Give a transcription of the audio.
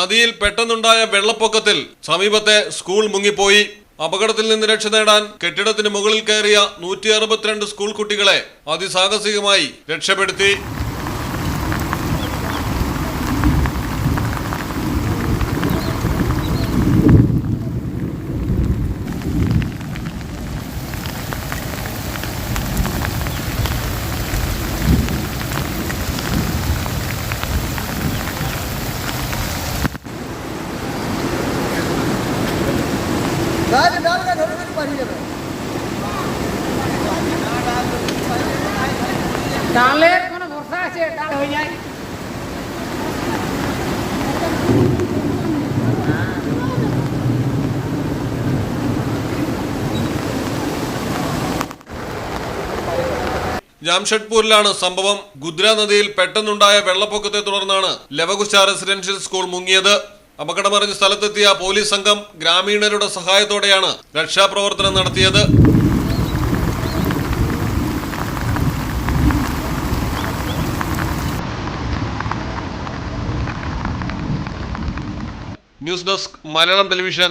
നദിയിൽ പെട്ടെന്നുണ്ടായ വെള്ളപ്പൊക്കത്തിൽ സമീപത്തെ സ്കൂൾ മുങ്ങിപ്പോയി. അപകടത്തിൽ നിന്ന് രക്ഷ നേടാൻ കെട്ടിടത്തിന് മുകളിൽ കയറിയ നൂറ്റി അറുപത്തിരണ്ട് സ്കൂൾ കുട്ടികളെ അതിസാഹസികമായി രക്ഷപ്പെടുത്തി. ডাল ডাল না ধরে ধরে পালিয়ে যাবে ডালের কোনো ভরসা আছে ডাল হয়ে যায় ജാംഷഡ്പൂരിലാണ് സംഭവം ഗുദ്ര നദിയിൽ പെട്ടെന്നുണ്ടായ വെള്ളപ്പൊക്കത്തെ തുടർന്നാണ് ലവകുശ റെസിഡൻഷ്യൽ സ്കൂൾ മുങ്ങിയത് അപകടമറിഞ്ഞ സ്ഥലത്തെത്തിയ പോലീസ് സംഘം ഗ്രാമീണരുടെ സഹായത്തോടെയാണ് രക്ഷാപ്രവർത്തനം നടത്തിയത്. News desk Malayalam television.